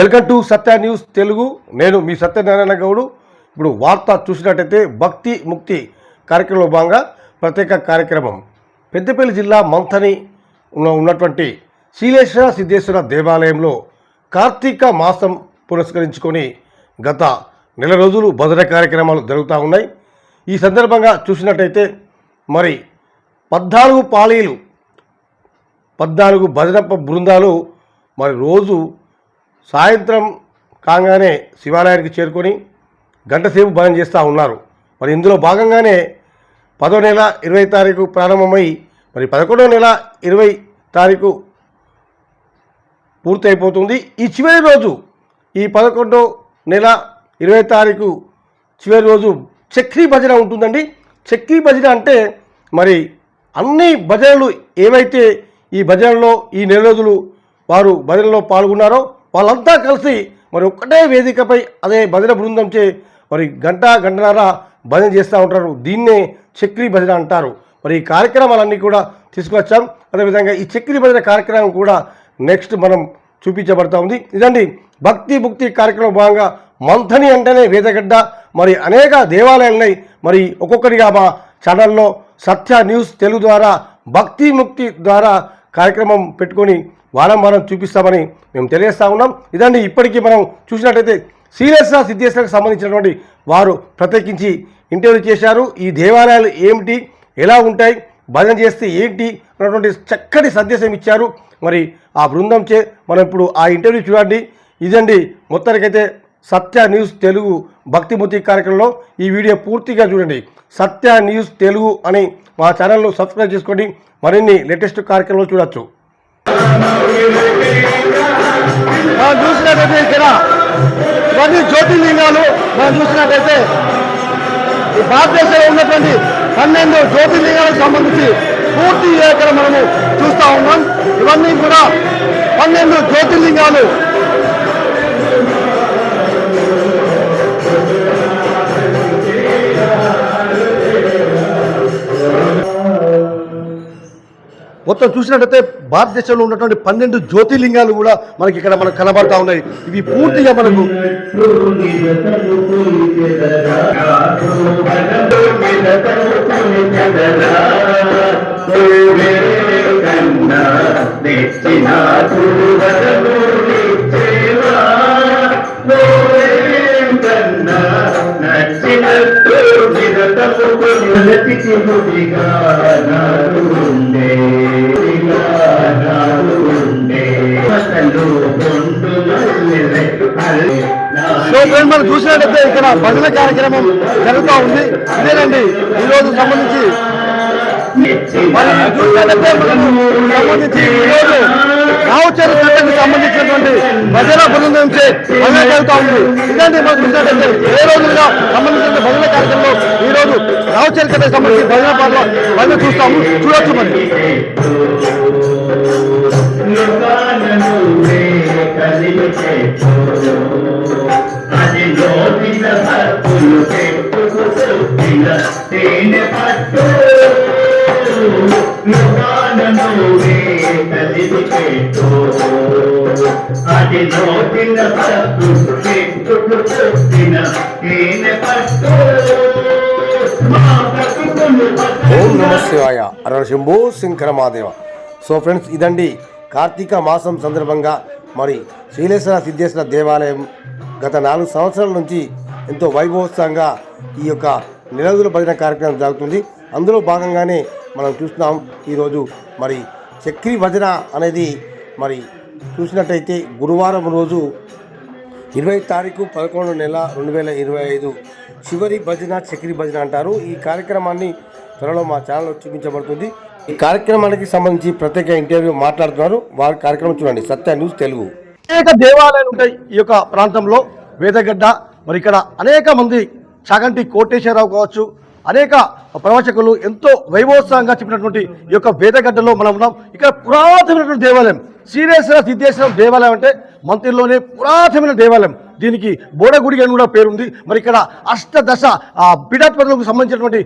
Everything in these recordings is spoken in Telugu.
Welcome to Satya news Telugu. నేను మీ సత్యనారాయణ గౌడు. ఇప్పుడు వార్త చూసినట్టయితే భక్తి ముక్తి కార్యక్రమంలో భాగంగా ప్రత్యేక కార్యక్రమం. పెద్దపల్లి జిల్లా మంథని ఉన్నటువంటి శ్రీలేశ్వర సిద్ధేశ్వర దేవాలయంలో కార్తీక మాసం పురస్కరించుకొని గత నెల రోజులు భద్ర కార్యక్రమాలు జరుగుతూ ఉన్నాయి. ఈ సందర్భంగా చూసినట్టయితే మరి పద్నాలుగు పాళీలు పద్నాలుగు భజనప్ప బృందాలు మరి రోజు సాయంత్రం కాగానే శివాలయానికి చేరుకొని గంటసేపు భజన చేస్తూ ఉన్నారు. మరి ఇందులో భాగంగానే పదో నెల ఇరవై తారీఖు ప్రారంభమై మరి పదకొండవ నెల ఇరవై తారీఖు పూర్తయిపోతుంది. ఈ చివరి రోజు ఈ పదకొండో నెల ఇరవై తారీఖు చివరి రోజు చక్రీ భజన ఉంటుందండి. చక్రీ భజన అంటే మరి అన్ని భజనలు ఏవైతే ఈ భజనలో ఈ నెల రోజులు వారు భజనలో పాల్గొన్నారో వాళ్ళంతా కలిసి మరి ఒక్కటే వేదికపై అదే భజన బృందంచే మరి గంట గంటన్నర భజన చేస్తూ ఉంటారు. దీన్నే చక్రీ భజన అంటారు. మరి ఈ కార్యక్రమాలన్నీ కూడా తీసుకొచ్చాం. అదేవిధంగా ఈ చక్రీ భజన కార్యక్రమం కూడా నెక్స్ట్ మనం చూపించబడతా ఉంది. ఇదండి భక్తి ముక్తి కార్యక్రమం భాగంగా మంథని అంటేనే వేదగడ్డ. మరి అనేక దేవాలయాలున్నాయి. మరి ఒక్కొక్కటిగా మా ఛానల్లో సత్య న్యూస్ తెలుగు ద్వారా భక్తి ముక్తి ద్వారా కార్యక్రమం పెట్టుకొని వారం వారం చూపిస్తామని మేము తెలియజేస్తా ఉన్నాం. ఇదండి ఇప్పటికీ మనం చూసినట్టయితే సీరియస్గా సిద్ధేశ్వరకు సంబంధించినటువంటి వారు ప్రత్యేకించి ఇంటర్వ్యూ చేశారు. ఈ దేవాలయాలు ఏమిటి ఎలా ఉంటాయి భజన చేస్తే ఏంటి అన్నటువంటి చక్కటి సందేశం ఇచ్చారు. మరి ఆ బృందం చే మనం ఇప్పుడు ఆ ఇంటర్వ్యూ చూడండి. ఇదండి మొత్తానికైతే సత్య న్యూస్ తెలుగు భక్తిమూర్తి కార్యక్రమంలో ఈ వీడియో పూర్తిగా చూడండి. సత్య న్యూస్ తెలుగు అని మా ఛానల్ను సబ్స్క్రైబ్ చేసుకోండి. మరిన్ని లేటెస్ట్ కార్యక్రమాలు చూడొచ్చు. మనం చూసినట్టయితే ఇక్కడ ఇవన్నీ జ్యోతిర్లింగాలు. మనం చూసినట్టయితే ఈ భారతదేశంలో ఉన్నటువంటి పన్నెండు జ్యోతిర్లింగాలకు సంబంధించి పూర్తి ఇక్కడ మనము చూస్తూ ఉన్నాం. ఇవన్నీ కూడా పన్నెండు జ్యోతిర్లింగాలు. మొత్తం చూసినట్టయితే భారతదేశంలో ఉన్నటువంటి పన్నెండు జ్యోతిర్లింగాలు కూడా మనకి ఇక్కడ మనకు కనబడతా ఉన్నాయి. ఇవి పూర్తిగా మనకు సో చూసినట్లయితే ఇక్కడ భజన కార్యక్రమం జరుగుతూ ఉంది. ఇదేనండి. ఈ రోజు సంబంధించి మరి చూసినట్టయితే సంబంధించి ఈరోజు రోజు చట్టానికి సంబంధించినటువంటి భజన బృందం చే భజన జరుగుతూ ఉంది. ఇదండి మనం చూసినట్లయితే ఏ రోజులుగా సంబంధించిన భజన కార్యక్రమంలో ఈ రోజు రావుచారి చట్టానికి సంబంధించి భజన పాటలో భజన చూస్తాము. చూడొచ్చు మరి. అది తేనె పట్టు పెట్టు. అది తేనె పట్టు ఓం నమ శివాయ. అరణ శంభో శంకర మహాదేవ. సో ఫ్రెండ్స్ ఇదండి కార్తీక మాసం సందర్భంగా మరి శ్రీలేశ్వర సిద్ధేశ్వర దేవాలయం గత నాలుగు సంవత్సరాల నుంచి ఎంతో వైభవోత్సవంగా ఈ యొక్క నిరోధుల భజన కార్యక్రమం జరుగుతుంది. అందులో భాగంగానే మనం చూస్తున్నాం ఈరోజు మరి చక్రీ భజన అనేది మరి చూసినట్టయితే గురువారం రోజు ఇరవై తారీఖు పదకొండు నెల రెండు వేల ఇరవై ఐదు చివరి భజన చక్రి భజన అంటారు. ఈ కార్యక్రమాన్ని త్వరలో మా ఛానల్లో చూపించబడుతుంది. ఈ కార్యక్రమానికి సంబంధించి ప్రత్యేక ఇంటర్వ్యూ మాట్లాడుతున్నారు. వారి కార్యక్రమం చూడండి. సత్య న్యూస్ తెలుగు. అనేక దేవాలయాలు ఉంటాయి ఈ యొక్క ప్రాంతంలో. వేదగడ్డ మరి ఇక్కడ అనేక మంది చాగంటి కోటేశ్వరరావు కావచ్చు అనేక ప్రవచకులు ఎంతో వైభవోత్సవంగా చెప్పినటువంటి ఈ యొక్క వేదగడ్డలో మనం ఉన్నాం. ఇక్కడ పురాతనమైనటువంటి దేవాలయం శ్రీరేశ్వర సిద్ధేశ్వరం దేవాలయం అంటే మంత్రిలోనే పురాతనమైన దేవాలయం. దీనికి బోడగుడి అని కూడా పేరుంది. మరి ఇక్కడ అష్టదశ ఆ సంబంధించినటువంటి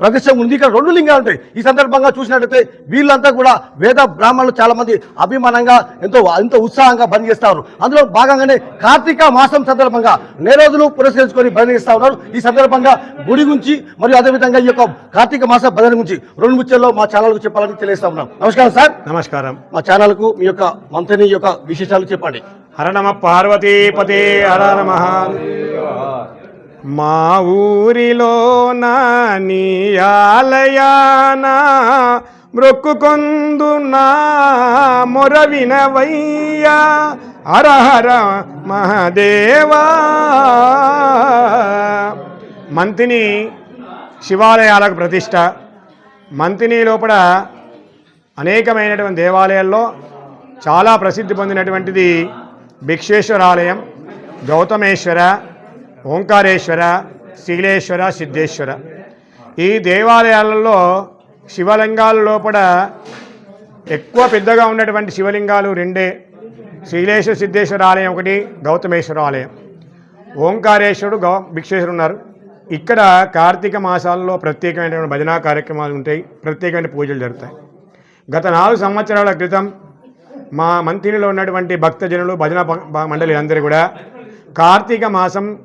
ప్రదేశం ఉంది. ఇక్కడ రెండు లింగాలు ఉంటాయి. ఈ సందర్భంగా చూసినట్టయితే వీళ్ళంతా కూడా వేద బ్రాహ్మణులు చాలా మంది అభిమానంగా ఎంతో ఎంతో ఉత్సాహంగా బంధిస్తారు అందులో భాగంగానే కార్తీక మాసం సందర్భంగా నెల రోజులు పురస్కరించుకొని బంధిస్తా ఉన్నారు. ఈ సందర్భంగా గుడి గురించి మరియు అదేవిధంగా ఈ యొక్క కార్తీక మాస భజన గురించి రెండు ముచ్చల్లో మా ఛానల్కు చెప్పాలని తెలియజేస్తా ఉన్నాం. నమస్కారం సార్. నమస్కారం. మా ఛానల్కు మీ యొక్క మంత్రిని యొక్క విశేషాలు చెప్పండి. హర నమ పార్వతీపతే హర నమ. మా ఊరిలో నీ ఆలయాన మృక్కుకొందు నా మొర వినవయ్యా హర మహదేవా. మంతిని శివాలయాలకు ప్రతిష్ట. మంతిని లోపల అనేకమైనటువంటి దేవాలయాల్లో చాలా ప్రసిద్ధి పొందినటువంటిది భిక్షేశ్వర ఆలయం గౌతమేశ్వర ఓంకారేశ్వర శీలేశ్వర సిద్ధేశ్వర. ఈ దేవాలయాలలో శివలింగాల లోపల ఎక్కువ పెద్దగా ఉన్నటువంటి శివలింగాలు రెండే. శీలేశ్వర సిద్ధేశ్వర ఆలయం ఒకటి గౌతమేశ్వర ఆలయం. ఓంకారేశ్వరుడు గౌ భిక్షేశ్వరుడు ఉన్నారు. ఇక్కడ కార్తీక మాసాల్లో ప్రత్యేకమైనటువంటి భజనా కార్యక్రమాలు ఉంటాయి. ప్రత్యేకమైన పూజలు జరుగుతాయి. గత నాలుగు సంవత్సరాల క్రితం మా మంత్రిలో ఉన్నటువంటి భక్తజనులు భజన మండలి అందరూ కూడా కార్తీక మాసం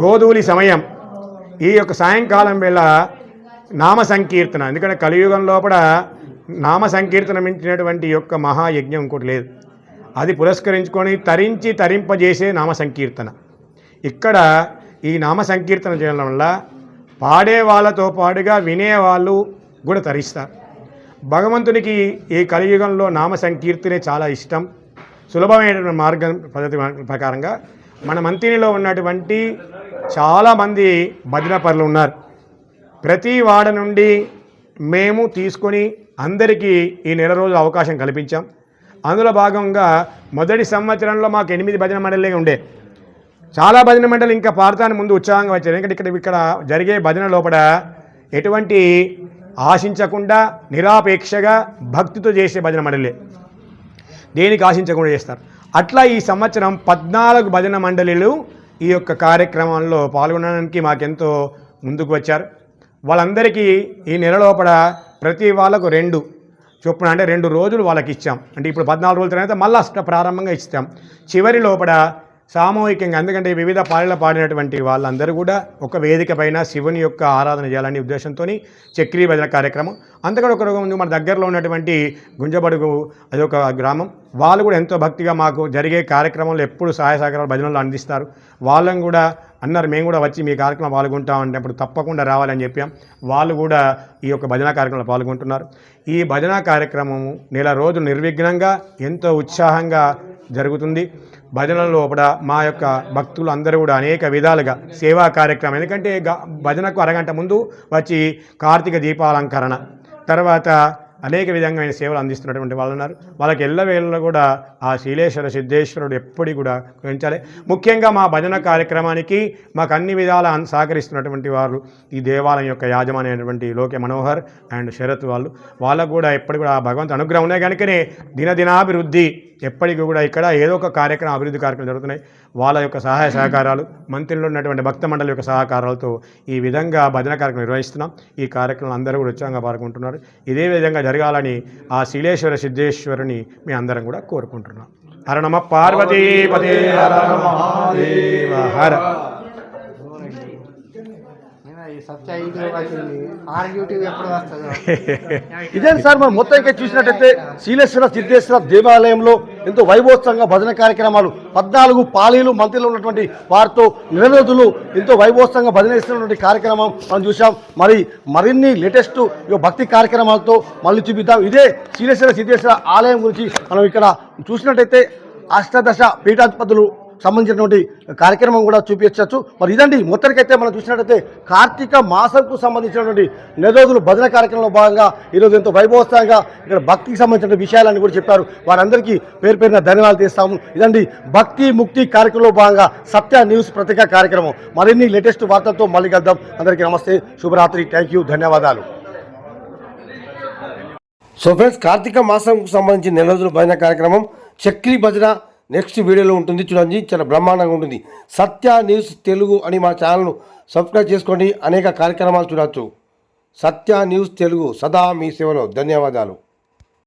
గోధూలి సమయం. ఈ యొక్క సాయంకాలం వేళ నామ సంకీర్తన. ఎందుకంటే కలియుగం లోపల నామ సంకీర్తన మించినటువంటి యొక్క మహాయజ్ఞం ఇంకోటి లేదు. అది పురస్కరించుకొని తరించి తరింపజేసే నామ సంకీర్తన. ఇక్కడ ఈ నామ సంకీర్తన చేయడం వల్ల పాడే వాళ్ళతో పాటుగా వినేవాళ్ళు కూడా తరిస్తారు. భగవంతునికి ఈ కలియుగంలో నామ సంకీర్తనే చాలా ఇష్టం. సులభమైన మార్గం పద్ధతి ప్రకారంగా మన మంతినిలో ఉన్నటువంటి చాలామంది భజన పరులు ఉన్నారు. ప్రతి వాడ నుండి మేము తీసుకొని అందరికీ ఈ నెల రోజులు అవకాశం కల్పించాం. అందులో భాగంగా మొదటి సంవత్సరంలో మాకు ఎనిమిది భజన మండలే ఉండే. చాలా భజన మండలి ఇంకా పాడతాను ముందు ఉత్సాహంగా వచ్చారు. ఎందుకంటే ఇక్కడ ఇక్కడ జరిగే భజన లోపల ఎటువంటి ఆశించకుండా నిరాపేక్షగా భక్తితో చేసే భజన మండలే. దేనికి ఆశించకుండా చేస్తారు? అట్లా ఈ సంవత్సరం పద్నాలుగు భజన మండలిలు ఈ యొక్క కార్యక్రమంలో పాల్గొనడానికి మాకెంతో ముందుకు వచ్చారు. వాళ్ళందరికీ ఈ నెల లోపల ప్రతి వాళ్ళకు రెండు చొప్పున అంటే రెండు రోజులు వాళ్ళకి ఇచ్చాం. అంటే ఇప్పుడు పద్నాలుగు రోజుల తర్వాత మళ్ళీ ప్రారంభంగా ఇస్తాం. చివరి లోపల సామూహికంగా ఎందుకంటే వివిధ పాటలు పాడినటువంటి వాళ్ళందరూ కూడా ఒక వేదిక పైన శివుని యొక్క ఆరాధన చేయాలనే ఉద్దేశంతో చక్రీ భజన కార్యక్రమం. అంతకంటే ఒక మన దగ్గరలో ఉన్నటువంటి గుంజబడుగు అది ఒక గ్రామం. వాళ్ళు కూడా ఎంతో భక్తిగా మాకు జరిగే కార్యక్రమంలో ఎప్పుడు సహాయ సహకారాలు భజనలు అందిస్తారు. వాళ్ళని కూడా అన్నారు మేము కూడా వచ్చి మీ కార్యక్రమం పాల్గొంటాం అంటే అప్పుడు తప్పకుండా రావాలని చెప్పాం. వాళ్ళు కూడా ఈ యొక్క భజన కార్యక్రమంలో పాల్గొంటున్నారు. ఈ భజన కార్యక్రమము నెల రోజులు నిర్విఘ్నంగా ఎంతో ఉత్సాహంగా జరుగుతుంది. భజనల లోపల మా యొక్క భక్తులు అందరూ కూడా అనేక విధాలుగా సేవా కార్యక్రమం ఎందుకంటే గ- భజనకు అరగంట ముందు వచ్చి కార్తీక దీపాలంకరణ తర్వాత అనేక విధంగా సేవలు అందిస్తున్నటువంటి వాళ్ళు ఉన్నారు. వాళ్ళకి ఎల్లవేళ కూడా ఆ శీలేశ్వర సిద్ధేశ్వరుడు ఎప్పటికీ కూడా గురించాలి ముఖ్యంగా మా భజన కార్యక్రమానికి మాకు అన్ని విధాల అన్- సహకరిస్తున్నటువంటి వారు ఈ దేవాలయం యొక్క యాజమాన్యమైనటువంటి లోకే మనోహర్ అండ్ శరత్ వాళ్ళు. వాళ్ళకు కూడా ఎప్పటికి కూడా ఆ భగవంతు అనుగ్రహం ఉన్నాయి. కనుకనే దినదినాభివృద్ధి ఎప్పటికీ కూడా ఇక్కడ ఏదో ఒక కార్యక్రమం అభివృద్ధి కార్యక్రమాలు జరుగుతున్నాయి. వాళ్ళ యొక్క సహాయ సహకారాలు మంత్రిలో ఉన్నటువంటి భక్త మండలి యొక్క సహకారాలతో ఈ విధంగా భజన కార్యక్రమం నిర్వహిస్తున్నాం. ఈ కార్యక్రమం అందరూ కూడా ఉత్సాహంగా పాల్గొంటున్నారు. ఇదే విధంగా జరగాలని ఆ శీలేశ్వర సిద్ధేశ్వరుని మీ అందరం కూడా కోరుకుంటున్నాం. హర నమ పార్వతీపదే హర మహాదేవ హర ఇదే సార్ మనం మొత్తం ఇంకా చూసినట్టయితే శీలేశ్వర సిద్ధేశ్వర దేవాలయంలో ఎంతో వైభవోత్సవంగా భజన కార్యక్రమాలు పద్నాలుగు పాలీలు మంత్రులు ఉన్నటువంటి వారితో నెల ఎంతో వైభవోత్సవంగా భజన ఇస్తున్నటువంటి కార్యక్రమం మనం చూసాం మరి మరిన్ని లేటెస్ట్ భక్తి కార్యక్రమాలతో మళ్ళీ చూపిద్దాం. ఇదే శీలేశ్వర సిద్ధేశ్వర ఆలయం గురించి మనం ఇక్కడ చూసినట్టయితే అష్టాదశ పీఠాధిపతులు సంబంధించినటువంటి కార్యక్రమం కూడా చూపించవచ్చు. మరి ఇదండి మొత్తానికైతే మనం చూసినట్టయితే కార్తీక మాసంకు సంబంధించినటువంటి నెల భజన కార్యక్రమంలో భాగంగా ఈరోజు ఎంతో వైభవోత్సవంగా ఇక్కడ భక్తికి సంబంధించిన విషయాలన్నీ కూడా చెప్పారు. వారందరికీ పేరు పేరున ధన్యవాదాలు తీస్తాము ఇదండి భక్తి ముక్తి కార్యక్రమంలో భాగంగా సత్య న్యూస్ ప్రతిక కార్యక్రమం. మరిన్ని లేటెస్ట్ వార్తలతో మళ్ళీ కలుద్దాం. అందరికీ నమస్తే శుభరాత్రి థ్యాంక్ యూ ధన్యవాదాలు. సో ఫ్రెండ్స్ కార్తీక మాసంకు సంబంధించి నెల రోజుల భజన కార్యక్రమం చక్రీ భజన నెక్స్ట్ వీడియోలో ఉంటుంది చూడండి చాలా బ్రహ్మాండంగా ఉంటుంది. సత్య న్యూస్ తెలుగు అని మా ఛానల్ను సబ్స్క్రైబ్ చేసుకోండి అనేక కార్యక్రమాలు చూడవచ్చు సత్య న్యూస్ తెలుగు సదా మీ సేవలో. ధన్యవాదాలు.